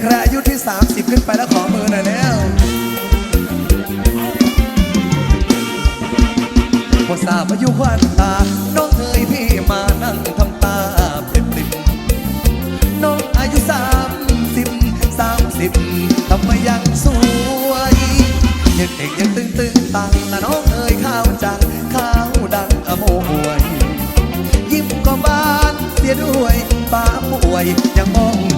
ใครอายุที่ 30 ขึ้นไปแล้วขอมือหน่อยแล้วพอทราบอายุควันตา น้องเอ๋ยพี่มานั่งทำตาเป็นติมน้องอายุสามสิบสามสิบทำไมยังสวยยังเด็กยังตึงตึงตังนะน้องเอ๋ยข้าวจังข้าวดังอโมหวย ยิ้มก็บานเสียด้วยป้าป่วยยังมอง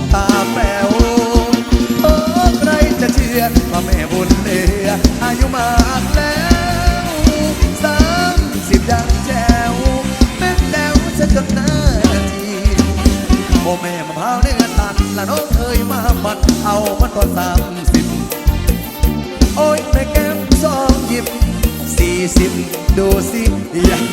ก็สามสิบโอ้ยแต่แก้มสองหยิบสี่สิบดูสิยัง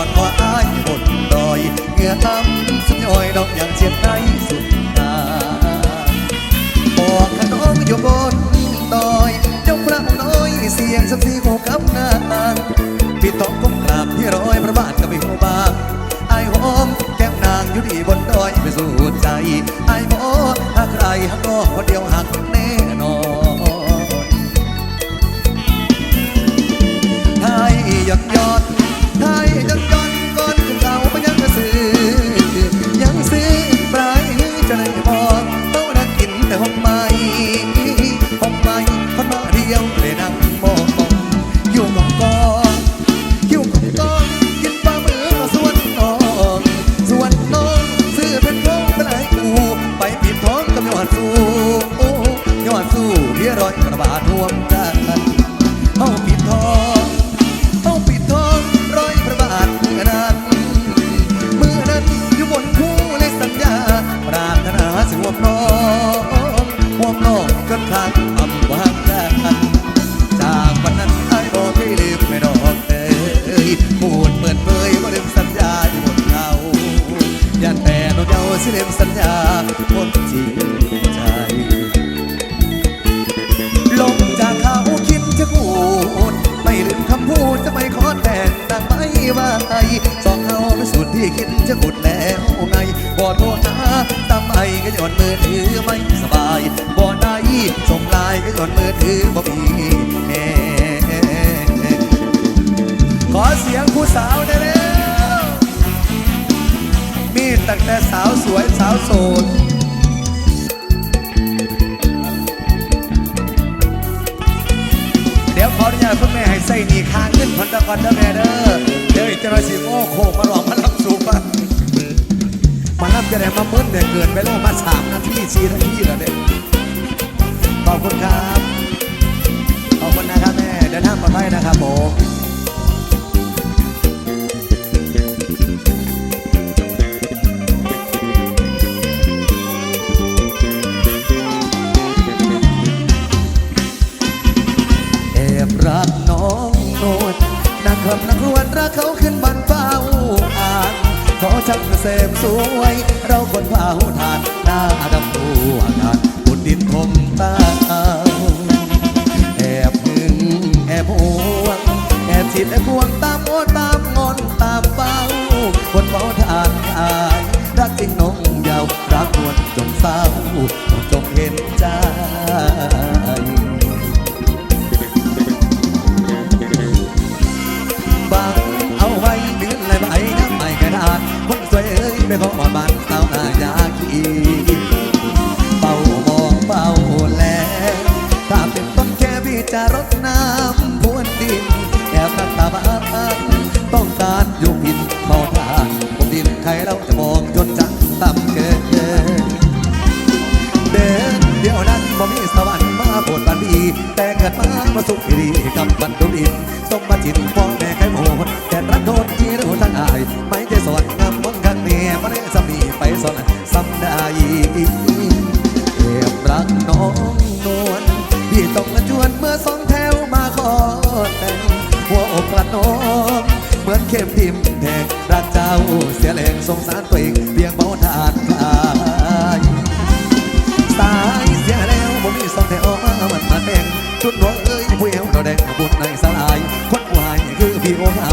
ก่อนว่าอายบนดอยเหงื่อทำสัญญอยดอกอย่างเชียงในสุดตาบอกขน้องอยู่บนดอยเจ้าพระน้อยเสียงสักทีโคกับนางพี่ต้องก้มกราบที่ร้อยพระบาทกับพี่หัวบางไอ้หอมแก้มนางอยู่ที่บนดอยไปสู่ใจไอ้หมอหากใครหักก็คนเดียวหักแน่นอนไทยหยด ยดไทยหยดหยดก่อนขึ้นเขามันยังกระสือยังซื้อปลายจะได้บอกเขานักกินแต่หอมไม้หอมไม้คนมาเดียว สิลืมสัญญาคนจริงใจ ลงจากเขาคิดจะพูด ไม่ลืมคำพูดจะไม่ขอแต่งนางไม่ว่าไอสองเขาเป็นสุดที่คิดจะขุดแล้วไงบ่โทษนะตามไอก็ย้อนมือถือไม่สบายบ่ได้ส่งไลน์ก็ย้อนมือถือบ่มีแม่ขอเสียงผู้สาวได้แล้วมี ตั้งแต่สาวสวยสาวโสดเดี๋ยวขออนุญาตคุณแม่ให้ใส่หนีค้างขึ้นพันตะกอนเด้อแม่เด้อเดี๋ยวอีกจะมาสิโอ้โคมาหลอกมาลับสูบมามาลับจะได้มาเมึนเนี่ยเกินไปแล้วมาสามนาทีสี่นาทีแล้วเนี่ยขอบคุณครับ ขอบคุณนะครับแม่เดินทางปลอดภัยนะครับผม ความนักรวนรักเขาขึ้นบันเป้าอ่านขอชักเสมสวย เราคนพาหูทานหน้าดำดูอากาศบุดดินผมตา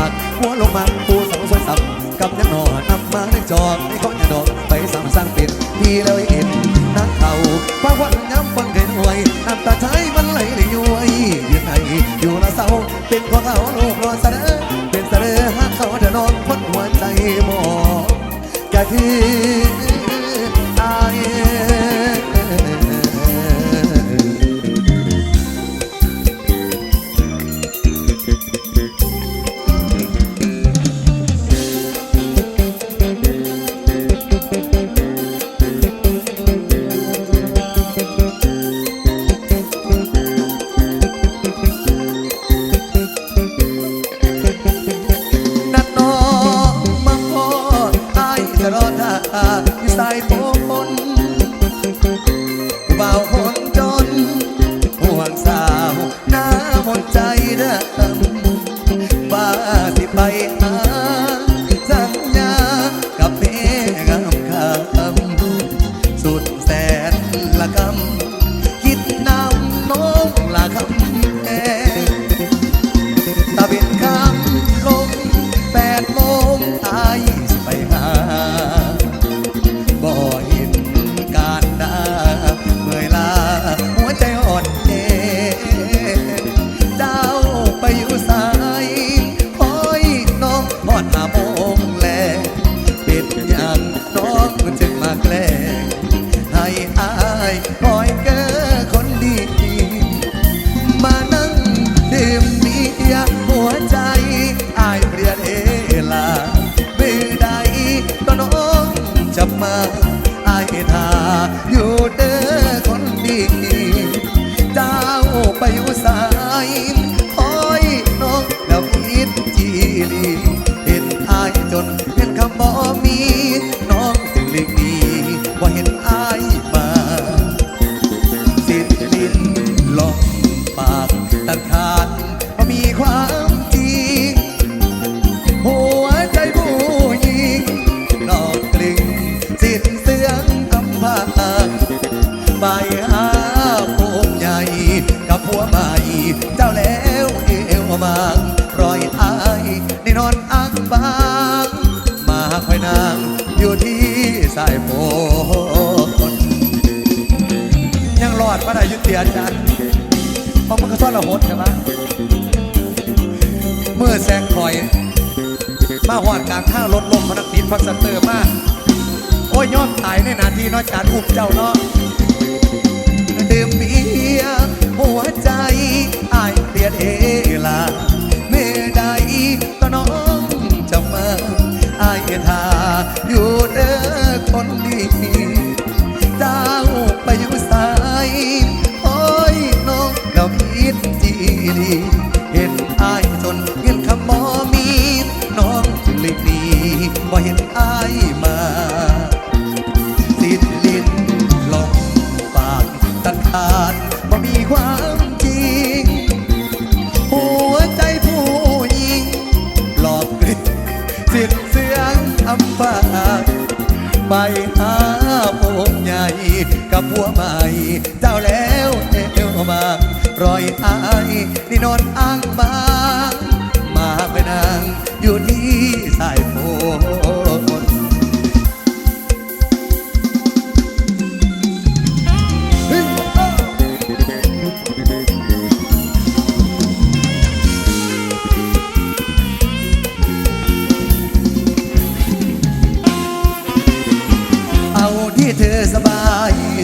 ากหัวลงมันปูสองสวนสับกับยังนอนนำมาในจอกในก้อนยาดอกไปสามสร้างปิดดีเลยเอ็นนักเขาฟังวันย้ำฟังเกินไวยน้ำตาใจมันไหลเลยย้วยยืนไหนอยู่ละเศร้าเป็นของเขาลูกรอเสนอเป็นเสนอหากเขาจะนอนพ้นหัวใจหมอกกะที เตียนนั้นเพราะมันก็ทอดละหดใช่ไหมเมื่อแซงคอย มาหอดกลางข้างรถลมพนักติดพักสเตอร์มาโอ้ยยอมตายในนาทีน้อยจานอุบเจ้าเนาะดื่มเบียร์หัวใจอายเปลี่ยนเอลาเมื่อใดก็น้องจะมาอายทาอยู่เด้อคนดี feeling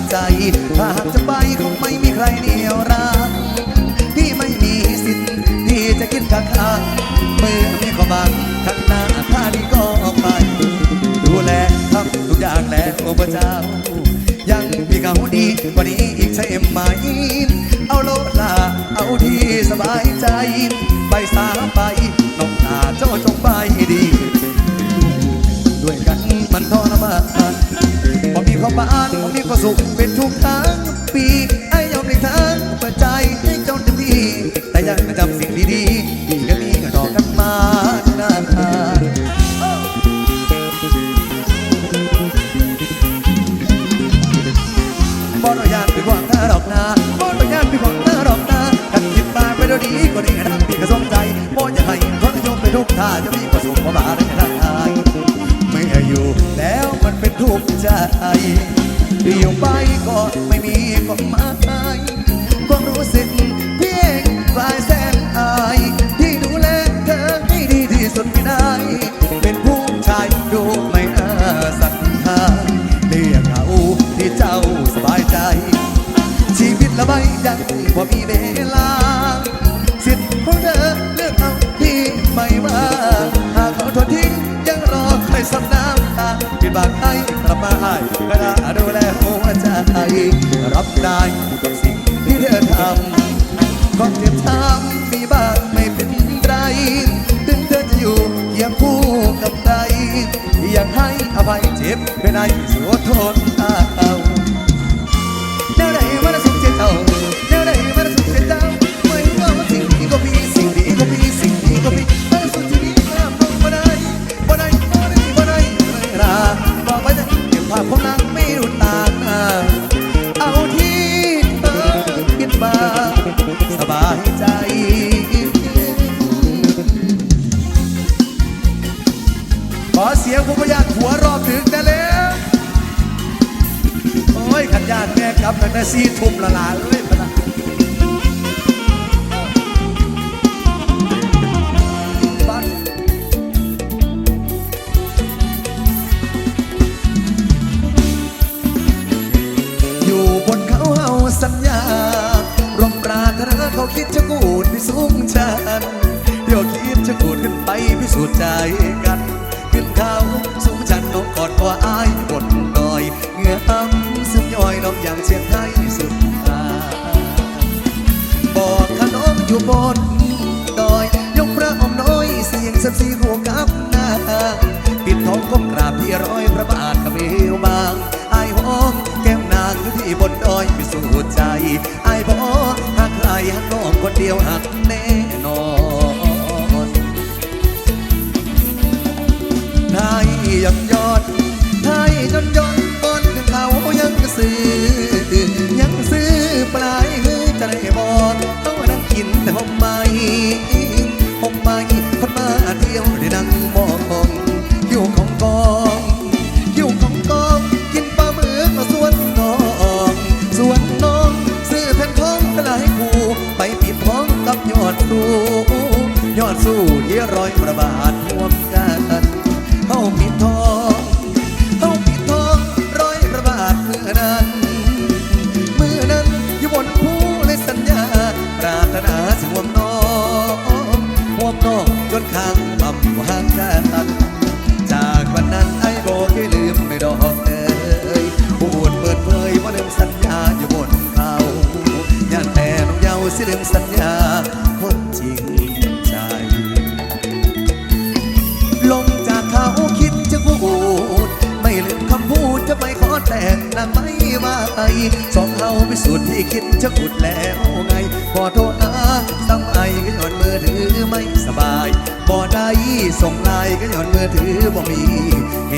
ใจถ้าหากจะไปคงไม่มีใครเหนียวรักพี่ไม่มีสิทธิ์ที่จะคิดกักขังเมื่อมีความบังข้างหน้าท่านี้ก็ไป ดูแลทำทุกอย่างแล้วพระเจ้า ยังมีเขาดีกว่านี้อีกใช่ไหม เอาโลดลาเอาที่สบายใจ ไปสาไปน้องตาเจ้าจงไปดี ด้วยกันมันทรมาน เขาบ้านมีความสุขเป็นทุกทั้งปี กข์ใจเดียวไปก็ไม่มีความหมายความรู้สึกเพียงปลายแสนอายที่ดูแลเธอให้ดีที่สุดไม่ได้ เป็นผู้ชายดูไม่น่าศรัทธาเรียกเอาที่เจ้าสบายใจ ชีวิตละไม่ยังพอมีเวลา สิทธิ์ของเธอเลือกเอาที่ไม่ว่า หากเขาทนทิ้งยังรอใครซ้ำน้ำตา บางให้กลับมาให้ก็ได้ดูแลหัวใจ รับได้กับสิ่งที่เธอทำก็เจ็บช้ำมีบ้างไม่เป็นไรถึงเธอจะอยู่เคียงคู่กับใครอยากให้อภัยเจ็บเป็นไอ้สุดทน สูจน์ใจกัน ขึ้นเขาสูงชันนกกอดตัวอายบนดอยเหงื่ออ้ำซึมย่อยน้องอย่างเชียงไทยสุดตาบอกขนมอยู่บนดอย ยกพระอมน้อยเสียงสับสีหัวกับหน้าปิดทองก้มกราบที่ร้อยพระบาทขมิวบางไอายหอมแก้มนางอยู่ที่บนดอยพิสูจน์ใจไอายบอหักใครหักน้องคนเดียวหักแน่ ยยักยอดไทยจนยนบนขึ้นเขายังซื้อ คิดจะขุดแล้วไงขอโทษนะซ้ำไอก็ย้อนมือถือไม่สบายบ่ได้ส่งไลน์ก็ย้อนมือถือบ่มีเฮ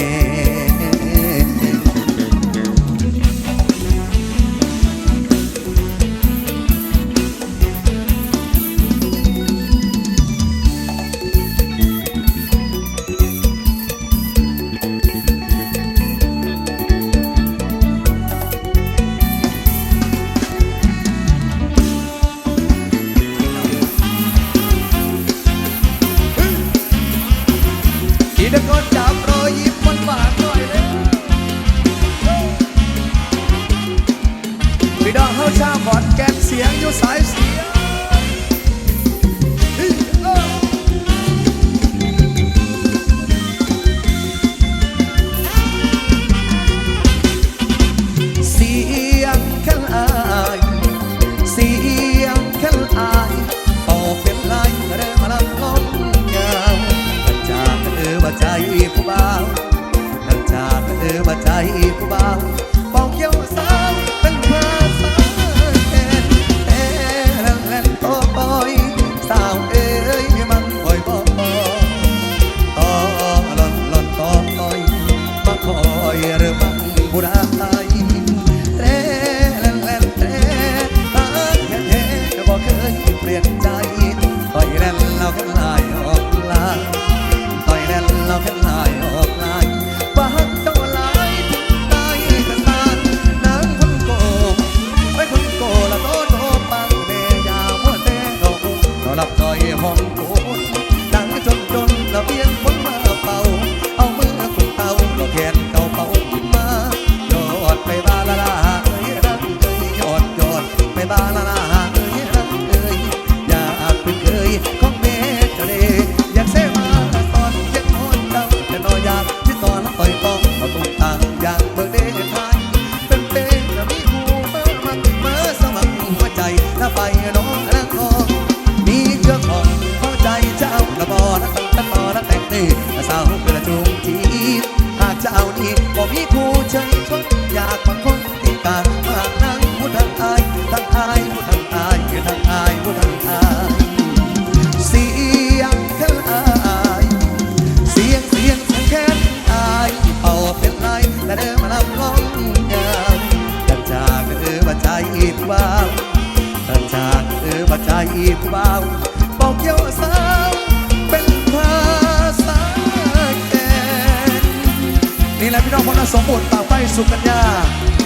และพี่น้องพนักสมบูรณ์ปากไปสุกัญญา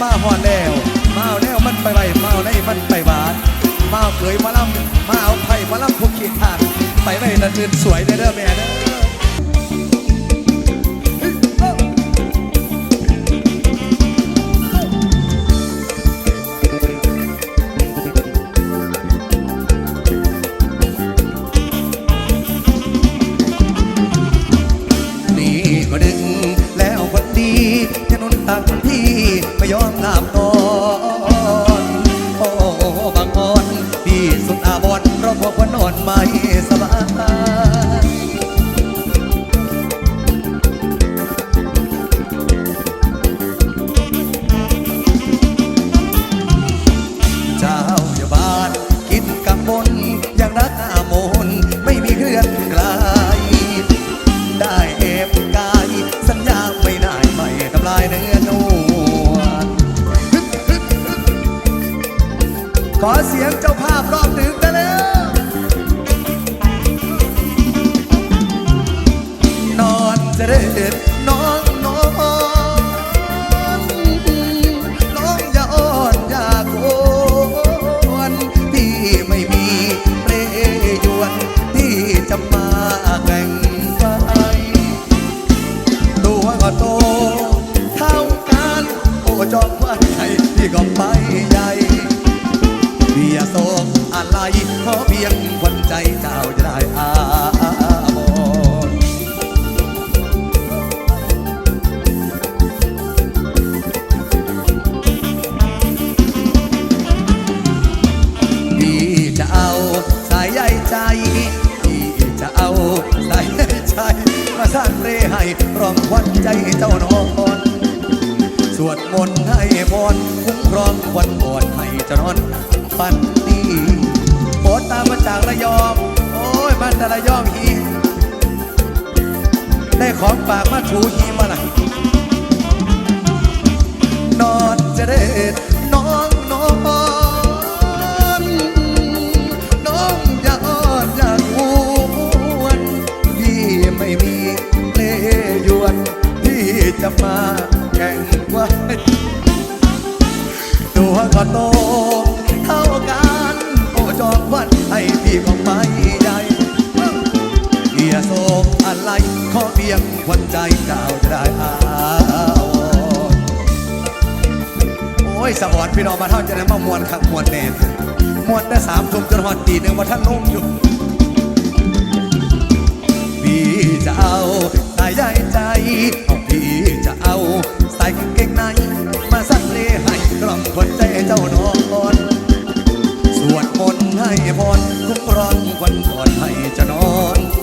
มาหอนแล้ว มาแล้วมันไปไรมาเอาในมันไปบาดมาเขยมาล่ำมาเอาไผ่มาล่ำพวกขี้ทาดไปไรนั่นอื่นสวยเด้อแม่เด้อ พวกวันนอนไม่ส ท่นเรให้รองควันใจเจ้านอนสวดมนต์ให้มอนคุ้มครองควันก่อดให้จะนอนฝันนี้โบตามมาจากระยอง โอ้ยมันแต่ระยองฮีได้ของปากมาถูฮีมาละนอนจะได้ จะมาแข่งไว้ตัวก็โตเท่ากันโอจอมวันให้พี่ก็ไม่ได้เกียโศกอะไรขอเพียงวันใจดจ้าจะได้อาวโอ้ยสมอนพี่น้องมาเท่าจะได้มามวนขักมวนแน่มวนได้สามทุ่มจนหอดตีหนึ่งว่าท่านนุ่มอยู่พี่จะเอาตายใจใจ เอา ใส่เกางเกงใน มาสักเลให้กล่อมคนใจเจ้านอนสวดมนต์ให้พรคุ้มครองคนก่อนให้จะนอน